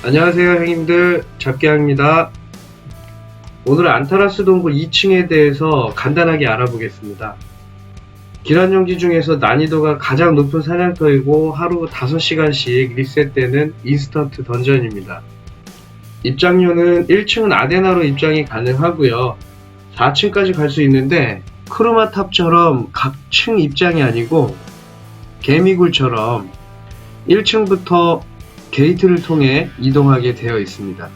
안녕하세요 형님들. 잡기양입니다. 오늘은 안타라스 동굴 2층에 대해서 간단하게 알아보겠습니다. 기란용지 중에서 난이도가 가장 높은 사냥터이고 하루 5시간씩 리셋되는 인스턴트 던전입니다. 입장료는 1층은 아데나로 입장이 가능하고요. 4층까지 갈 수 있는데 크루마탑처럼 각 층 입장이 아니고 개미굴처럼 1층부터 게이트를 통해 이동하게 되어 있습니다.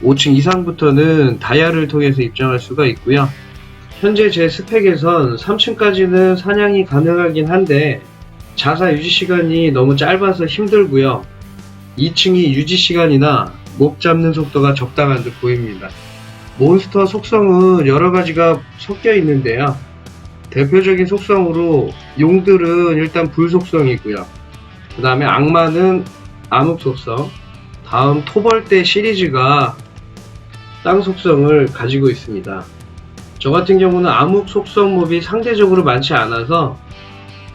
5층 이상부터는 다이아를 통해서 입장할 수가 있고요. 현재 제 스펙에선 3층까지는 사냥이 가능하긴 한데 자사 유지 시간이 너무 짧아서 힘들고요. 2층이 유지 시간이나 목 잡는 속도가 적당한 듯 보입니다. 몬스터 속성은 여러 가지가 섞여 있는데요. 대표적인 속성으로 용들은 일단 불 속성이고요. 그 다음에 악마는 암흑 속성, 다음 토벌대 시리즈가 땅 속성을 가지고 있습니다. 저 같은 경우는 암흑 속성 몹이 상대적으로 많지 않아서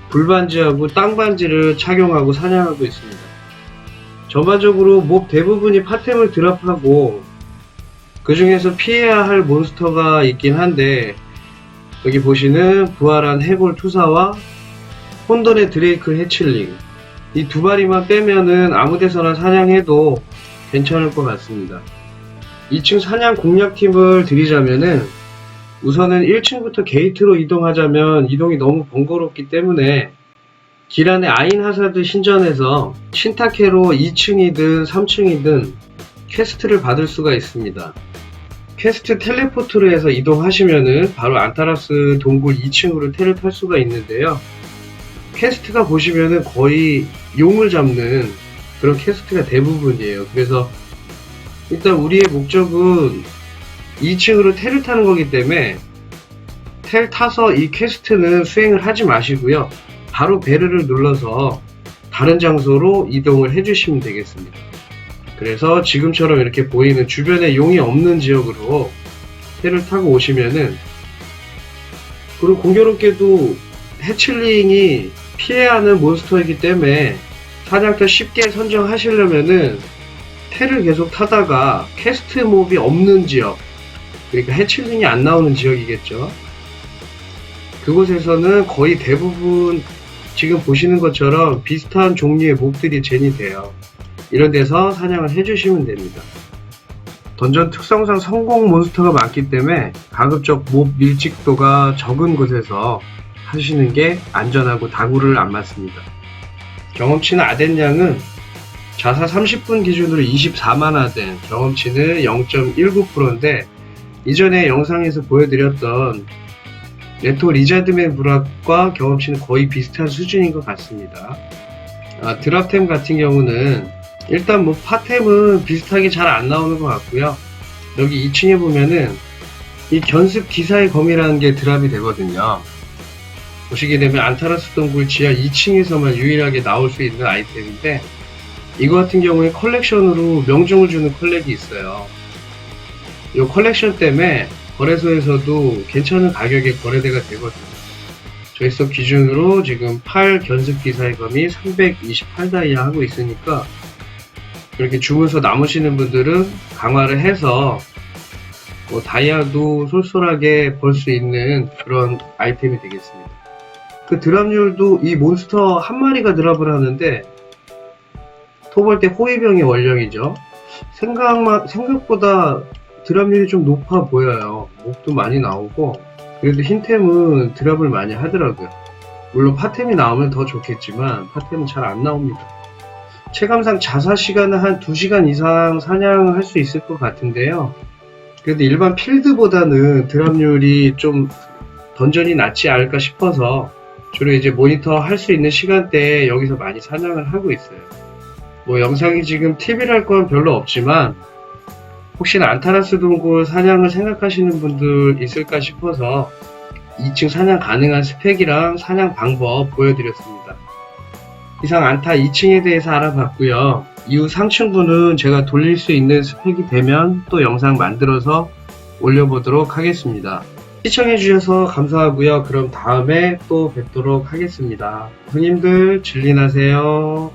불반지하고 땅반지를 착용하고 사냥하고 있습니다. 전반적으로 몹 대부분이 파템을 드랍하고 그 중에서 피해야 할 몬스터가 있긴 한데 여기 보시는 부활한 해골 투사와 혼돈의 드레이크 해칠링 이 두 마리만 빼면은 아무 데서나 사냥해도 괜찮을 것 같습니다. 2층 사냥 공략팁을 드리자면은 우선은 1층부터 게이트로 이동하자면 이동이 너무 번거롭기 때문에 기란의 아인 하사드 신전에서 신타케로 2층이든 3층이든 퀘스트를 받을 수가 있습니다. 퀘스트 텔레포트로 해서 이동하시면은 바로 안타라스 동굴 2층으로 테를 탈 수가 있는데요. 퀘스트가 보시면은 거의 용을 잡는 그런 퀘스트가 대부분이에요. 그래서 일단 우리의 목적은 2층으로 텔을 타는 거기 때문에 텔 타서 이 퀘스트는 수행을 하지 마시고요. 바로 베르를 눌러서 다른 장소로 이동을 해주시면 되겠습니다. 그래서 지금처럼 이렇게 보이는 주변에 용이 없는 지역으로 텔을 타고 오시면은 그리고 공교롭게도 해칠링이 피해야 하는 몬스터이기 때문에 사냥터 쉽게 선정하시려면은 텔을 계속 타다가 캐스트 몹이 없는 지역 그러니까 해칠링이 안 나오는 지역이겠죠 그곳에서는 거의 대부분 지금 보시는 것처럼 비슷한 종류의 몹들이 젠이 돼요 이런 데서 사냥을 해주시면 됩니다. 던전 특성상 성공 몬스터가 많기 때문에 가급적 몹 밀집도가 적은 곳에서 하시는 게 안전하고 다구를 안 맞습니다. 경험치는 아덴 양은 자사 30분 기준으로 24만 아덴, 경험치는 0.19%인데 이전에 영상에서 보여드렸던 레토 리자드맨 브락과 경험치는 거의 비슷한 수준인 것 같습니다. 아, 드랍템 같은 경우는 일단 뭐 파템은 비슷하게 잘 안 나오는 것 같고요. 여기 2층에 보면은 이 견습 기사의 검이라는 게 드랍이 되거든요. 보시게 되면 안타라스 동굴 지하 2층에서만 유일하게 나올 수 있는 아이템인데 이거 같은 경우에 컬렉션으로 명중을 주는 컬렉이 있어요. 이 컬렉션 때문에 거래소에서도 괜찮은 가격에 거래대가 되거든요. 저희 서 기준으로 지금 8 견습 기사의 검이 328다이아 하고 있으니까 이렇게 주문서 남으시는 분들은 강화를 해서 뭐 다이아도 솔솔하게 벌 수 있는 그런 아이템이 되겠습니다. 그 드랍률도 이 몬스터 한 마리가 드랍을 하는데 토벌 때 호위병의 원령이죠. 생각만 생각보다 드랍률이 좀 높아 보여요. 목도 많이 나오고 그래도 흰템은 드랍을 많이 하더라고요. 물론 파템이 나오면 더 좋겠지만 파템은 잘 안 나옵니다. 체감상 자사 시간은 한 2시간 이상 사냥을 할수 있을 것 같은데요. 그래도 일반 필드보다는 드랍률이 좀 던전이 낫지 않을까 싶어서 주로 이제 모니터 할 수 있는 시간대에 여기서 많이 사냥을 하고 있어요. 뭐 영상이 지금 TV랄 건 별로 없지만 혹시나 안타라스 동굴 사냥을 생각하시는 분들 있을까 싶어서 2층 사냥 가능한 스펙이랑 사냥 방법 보여드렸습니다. 이상 안타 2층에 대해서 알아봤고요. 이후 상층부는 제가 돌릴 수 있는 스펙이 되면 또 영상 만들어서 올려보도록 하겠습니다. 시청해주셔서 감사하고요. 그럼 다음에 또 뵙도록 하겠습니다. 형님들 진리나세요.